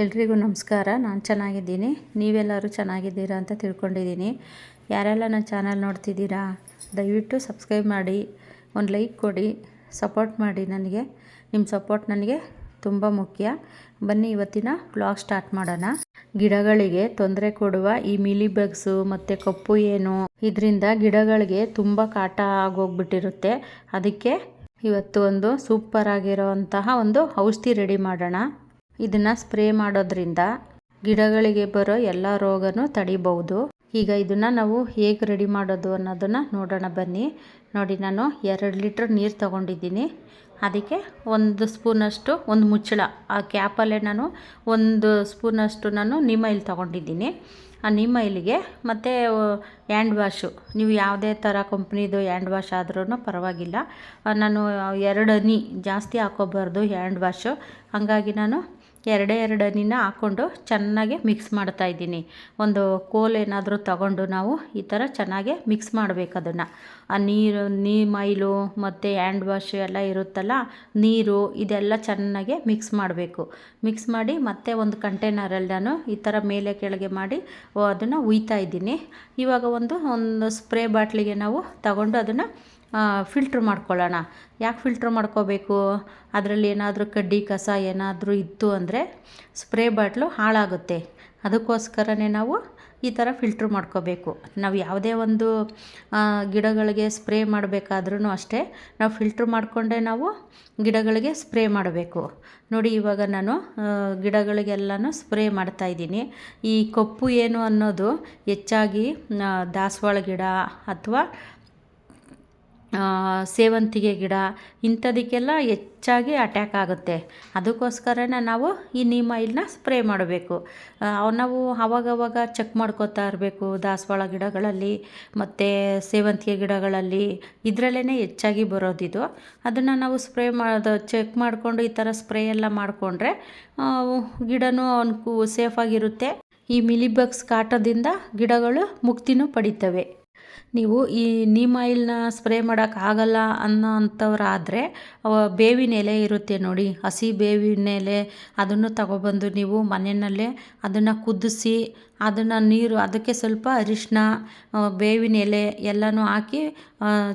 ಎಲ್ರಿಗೂ ನಮಸ್ಕಾರ. ನಾನು ಚೆನ್ನಾಗಿದ್ದೀನಿ. ನೀವೆಲ್ಲರೂ ಚೆನ್ನಾಗಿದ್ದೀರಾ ಅಂತ ತಿಳ್ಕೊಂಡಿದ್ದೀನಿ. ಯಾರೆಲ್ಲ ನನ್ನ ಚಾನಲ್ ನೋಡ್ತಿದ್ದೀರಾ, ದಯವಿಟ್ಟು ಸಬ್ಸ್ಕ್ರೈಬ್ ಮಾಡಿ, ಒಂದು ಲೈಕ್ ಕೊಡಿ, ಸಪೋರ್ಟ್ ಮಾಡಿ ನನಗೆ. ನಿಮ್ಮ ಸಪೋರ್ಟ್ ನನಗೆ ತುಂಬ ಮುಖ್ಯ. ಬನ್ನಿ, ಇವತ್ತಿನ ಬ್ಲಾಗ್ ಸ್ಟಾರ್ಟ್ ಮಾಡೋಣ. ಗಿಡಗಳಿಗೆ ತೊಂದರೆ ಕೊಡುವ ಈ ಮಿಲಿ ಬಗ್ಸು ಮತ್ತು ಕಪ್ಪು ಏನು, ಇದರಿಂದ ಗಿಡಗಳಿಗೆ ತುಂಬ ಕಾಟ ಆಗೋಗ್ಬಿಟ್ಟಿರುತ್ತೆ. ಅದಕ್ಕೆ ಇವತ್ತು ಒಂದು ಸೂಪರ್ ಆಗಿರೋವಂತಹ ಒಂದು ಔಷಧಿ ರೆಡಿ ಮಾಡೋಣ. ಇದನ್ನು ಸ್ಪ್ರೇ ಮಾಡೋದ್ರಿಂದ ಗಿಡಗಳಿಗೆ ಬರೋ ಎಲ್ಲ ರೋಗನೂ ತಡಿಬಹುದು. ಈಗ ಇದನ್ನು ನಾವು ಹೇಗೆ ರೆಡಿ ಮಾಡೋದು ಅನ್ನೋದನ್ನು ನೋಡೋಣ ಬನ್ನಿ. ನೋಡಿ, ನಾನು ಎರಡು ಲೀಟ್ರ್ ನೀರು ತಗೊಂಡಿದ್ದೀನಿ. ಅದಕ್ಕೆ ಒಂದು ಸ್ಪೂನಷ್ಟು, ಒಂದು ಮುಚ್ಚಳ. ಆ ಕ್ಯಾಪಲ್ಲೇ ನಾನು ಒಂದು ಸ್ಪೂನಷ್ಟು ನಾನು ನಿಮ್ಮೈಲ್ ತೊಗೊಂಡಿದ್ದೀನಿ. ಆ ನಿಮ್ಮೈಲಿಗೆ ಮತ್ತು ಹ್ಯಾಂಡ್ ವಾಶು. ನೀವು ಯಾವುದೇ ಥರ ಕಂಪ್ನಿದು ಹ್ಯಾಂಡ್ ವಾಶ್ ಆದ್ರೂ ಪರವಾಗಿಲ್ಲ. ನಾನು ಎರಡು ಹನಿ ಜಾಸ್ತಿ ಹಾಕೋಬಾರ್ದು ಹ್ಯಾಂಡ್ ವಾಶು. ಹಾಗಾಗಿ ನಾನು ಎರಡೇ ಎರಡನಿನ ಹಾಕ್ಕೊಂಡು ಚೆನ್ನಾಗಿ ಮಿಕ್ಸ್ ಮಾಡ್ತಾ ಇದ್ದೀನಿ. ಒಂದು ಕೋಲ್ ಏನಾದರೂ ತಗೊಂಡು ನಾವು ಈ ಥರ ಚೆನ್ನಾಗಿ ಮಿಕ್ಸ್ ಮಾಡಬೇಕು ಅದನ್ನು. ಆ ನೀರು, ನೀ ಮೈಲು ಮತ್ತು ಹ್ಯಾಂಡ್ ವಾಶ್ ಎಲ್ಲ ಇರುತ್ತಲ್ಲ, ನೀರು ಇದೆಲ್ಲ ಚೆನ್ನಾಗಿ ಮಿಕ್ಸ್ ಮಾಡಬೇಕು. ಮಿಕ್ಸ್ ಮಾಡಿ ಮತ್ತೆ ಒಂದು ಕಂಟೈನರಲ್ಲಿ ನಾನು ಈ ಥರ ಮೇಲೆ ಕೆಳಗೆ ಮಾಡಿ ಅದನ್ನು ಉಯ್ತಾ ಇದ್ದೀನಿ. ಇವಾಗ ಒಂದು ಒಂದು ಸ್ಪ್ರೇ ಬಾಟ್ಲಿಗೆ ನಾವು ತಗೊಂಡು ಅದನ್ನು ಫಿಲ್ಟ್ರ್ ಮಾಡ್ಕೊಳ್ಳೋಣ. ಯಾಕೆ ಫಿಲ್ಟ್ರ್ ಮಾಡ್ಕೋಬೇಕು? ಅದರಲ್ಲಿ ಏನಾದರೂ ಕಡ್ಡಿ, ಕಸ ಏನಾದರೂ ಇತ್ತು ಅಂದರೆ ಸ್ಪ್ರೇ ಬಾಟ್ಲು ಹಾಳಾಗುತ್ತೆ. ಅದಕ್ಕೋಸ್ಕರನೇ ನಾವು ಈ ಥರ ಫಿಲ್ಟ್ರ್ ಮಾಡ್ಕೋಬೇಕು. ನಾವು ಯಾವುದೇ ಒಂದು ಗಿಡಗಳಿಗೆ ಸ್ಪ್ರೇ ಮಾಡಬೇಕಾದ್ರೂ ಅಷ್ಟೇ ನಾವು ಫಿಲ್ಟ್ರ್ ಮಾಡಿಕೊಂಡೇ ನಾವು ಗಿಡಗಳಿಗೆ ಸ್ಪ್ರೇ ಮಾಡಬೇಕು. ನೋಡಿ ಇವಾಗ ನಾನು ಗಿಡಗಳಿಗೆಲ್ಲನೂ ಸ್ಪ್ರೇ ಮಾಡ್ತಾಯಿದ್ದೀನಿ ಈ ಕಪ್ಪು ಏನು ಅನ್ನೋದು ಹೆಚ್ಚಾಗಿ ದಾಸವಾಳ ಗಿಡ ಅಥವಾ ಸೇವಂತಿಗೆ ಗಿಡ, ಇಂಥದಕ್ಕೆಲ್ಲ ಹೆಚ್ಚಾಗಿ ಅಟ್ಯಾಕ್ ಆಗುತ್ತೆ. ಅದಕ್ಕೋಸ್ಕರನೇ ನಾವು ಈ ನೀಮ್ ಆಯಿಲ್ನ ಸ್ಪ್ರೇ ಮಾಡಬೇಕು. ನಾವು ಅವಾಗವಾಗ ಚೆಕ್ ಮಾಡ್ಕೋತಾ ಇರಬೇಕು ದಾಸವಾಳ ಗಿಡಗಳಲ್ಲಿ, ಮತ್ತು ಸೇವಂತಿಗೆ ಗಿಡಗಳಲ್ಲಿ. ಇದರಲ್ಲೇ ಹೆಚ್ಚಾಗಿ ಬರೋದಿದು ಅದನ್ನು ನಾವು ಸ್ಪ್ರೇ ಮಾಡೋದು ಚೆಕ್ ಮಾಡಿಕೊಂಡು ಈ ಥರ ಸ್ಪ್ರೇ ಎಲ್ಲ ಮಾಡಿಕೊಂಡ್ರೆ ಗಿಡನೂ ಅನ್ಕು ಸೇಫಾಗಿರುತ್ತೆ ಈ ಮಿಲಿಬಗ್ಸ್ ಕಾಟದಿಂದ ಗಿಡಗಳು ಮುಕ್ತಿನೂ ಪಡಿತವೆ. ನೀವು ಈ ನೀಮ್ ಆಯಿಲ್ನ ಸ್ಪ್ರೇ ಮಾಡೋಕ್ಕಾಗಲ್ಲ ಅನ್ನೋ ಅಂಥವ್ರಾದರೆ ಬೇವಿನ ಎಲೆ ಇರುತ್ತೆ ನೋಡಿ, ಹಸಿ ಬೇವಿನ ಎಲೆ, ಅದನ್ನು ತಗೊಬಂದು ನೀವು ಮನೆಯಲ್ಲೇ ಅದನ್ನು ಕುದಿಸಿ, ಅದನ್ನು ನೀರು, ಅದಕ್ಕೆ ಸ್ವಲ್ಪ ಅರಿಶಿನ ಬೇವಿನ ಎಲೆ ಎಲ್ಲನೂ ಹಾಕಿ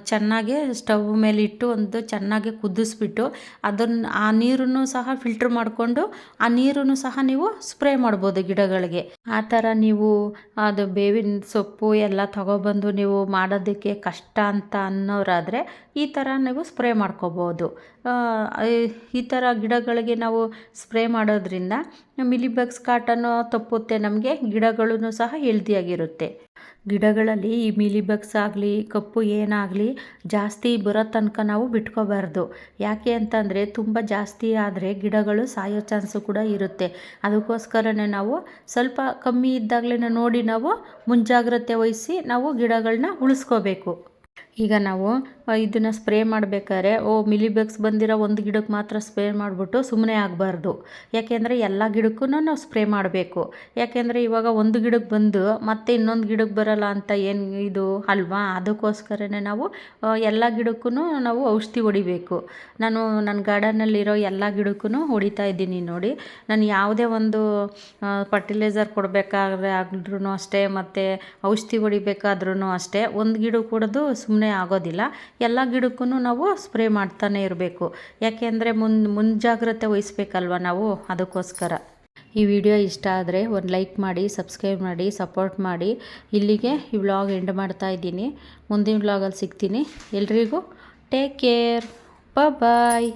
ಚೆನ್ನಾಗಿ ಸ್ಟವ್ ಮೇಲೆ ಇಟ್ಟು ಒಂದು ಚೆನ್ನಾಗಿ ಕುದಿಸ್ಬಿಟ್ಟು ಅದನ್ನು ಆ ನೀರನ್ನು ಸಹ ಫಿಲ್ಟ್ರ್ ಮಾಡಿಕೊಂಡು ಆ ನೀರನ್ನು ಸಹ ನೀವು ಸ್ಪ್ರೇ ಮಾಡ್ಬೋದು ಗಿಡಗಳಿಗೆ. ಆ ಥರ ನೀವು ಅದು ಬೇವಿನ ಸೊಪ್ಪು ಎಲ್ಲ ತಗೊಬಂದು ನೀವು ಮಾಡೋದಕ್ಕೆ ಕಷ್ಟ ಅಂತ ಅನ್ನೋರಾದರೆ ಈ ಥರ ನೀವು ಸ್ಪ್ರೇ ಮಾಡ್ಕೋಬೋದು. ಈ ಥರ ಗಿಡಗಳಿಗೆ ನಾವು ಸ್ಪ್ರೇ ಮಾಡೋದ್ರಿಂದ ಮಿಲಿಬಗ್ಸ್ ಕಾಟನ್ನು ತಪ್ಪುತ್ತೆ ನಮಗೆ ಗಿಡಗಳೂ ಸಹ ಹೆಲ್ದಿಯಾಗಿರುತ್ತೆ ಗಿಡಗಳಲ್ಲಿ ಈ ಮಿಲಿಬಗ್ಸ್ ಆಗಲಿ ಕಪ್ಪು ಏನಾಗಲಿ ಜಾಸ್ತಿ ಬರೋ ತನಕ ನಾವು ಬಿಟ್ಕೋಬಾರ್ದು. ಯಾಕೆ ಅಂತಂದರೆ ತುಂಬ ಜಾಸ್ತಿ ಆದರೆ ಗಿಡಗಳು ಸಾಯೋ ಚಾನ್ಸು ಕೂಡ ಇರುತ್ತೆ. ಅದಕ್ಕೋಸ್ಕರನೇ ನಾವು ಸ್ವಲ್ಪ ಕಮ್ಮಿ ಇದ್ದಾಗಲೇ ನೋಡಿ ನಾವು ಮುಂಜಾಗ್ರತೆ ವಹಿಸಿ ನಾವು ಗಿಡಗಳನ್ನ ಉಳಿಸ್ಕೋಬೇಕು. ಈಗ ನಾವು ಇದನ್ನು ಸ್ಪ್ರೇ ಮಾಡಬೇಕಾದ್ರೆ, ಓ, ಮಿಲಿಬಗ್ಸ್ ಬಂದಿರೋ ಒಂದು ಗಿಡಕ್ಕೆ ಮಾತ್ರ ಸ್ಪ್ರೇ ಮಾಡಿಬಿಟ್ಟು ಸುಮ್ಮನೆ ಆಗಬಾರ್ದು. ಯಾಕೆಂದರೆ ಎಲ್ಲ ಗಿಡಕ್ಕೂ ನಾವು ಸ್ಪ್ರೇ ಮಾಡಬೇಕು. ಯಾಕೆಂದರೆ ಇವಾಗ ಒಂದು ಗಿಡಕ್ಕೆ ಬಂದು ಮತ್ತೆ ಇನ್ನೊಂದು ಗಿಡಕ್ಕೆ ಬರಲ್ಲ ಅಂತ ಏನು ಇದು ಅಲ್ವಾ? ಅದಕ್ಕೋಸ್ಕರನೇ ನಾವು ಎಲ್ಲ ಗಿಡಕ್ಕೂ ನಾವು ಔಷಧಿ ಹೊಡಿಬೇಕು. ನಾನು ನನ್ನ ಗಾರ್ಡನಲ್ಲಿರೋ ಎಲ್ಲ ಗಿಡಕ್ಕೂ ಹೊಡಿತಾ ಇದ್ದೀನಿ ನೋಡಿ. ನಾನು ಯಾವುದೇ ಒಂದು ಫರ್ಟಿಲೈಸರ್ ಕೊಡಬೇಕಾದ್ರೆ ಆದ್ರೂ ಅಷ್ಟೇ, ಮತ್ತು ಔಷಧಿ ಹೊಡಿಬೇಕಾದ್ರೂ ಅಷ್ಟೇ. ಒಂದು ಗಿಡ ಕೊಡೋದು ಸುಮ್ಮನೆ ಆಗೋದಿಲ್ಲ. ಎಲ್ಲ ಗಿಡಕ್ಕೂ ನಾವು ಸ್ಪ್ರೇ ಮಾಡ್ತಾನೆ ಇರಬೇಕು. ಯಾಕೆಂದರೆ ಮುನ್, ಮುಂಜಾಗ್ರತೆ ವಹಿಸ್ಬೇಕಲ್ವ ನಾವು? ಅದಕ್ಕೋಸ್ಕರ. ಈ ವಿಡಿಯೋ ಇಷ್ಟ ಆದರೆ ಒಂದು ಲೈಕ್ ಮಾಡಿ, ಸಬ್ಸ್ಕ್ರೈಬ್ ಮಾಡಿ, ಸಪೋರ್ಟ್ ಮಾಡಿ. ಇಲ್ಲಿಗೆ ಈ ವ್ಲಾಗ್ ಎಂಡ್ ಮಾಡ್ತಾ ಇದ್ದೀನಿ. ಮುಂದಿನ ವ್ಲಾಗಲ್ಲಿ ಸಿಗ್ತೀನಿ. ಎಲ್ರಿಗೂ ಟೇಕ್ ಕೇರ್. ಬಾಯ್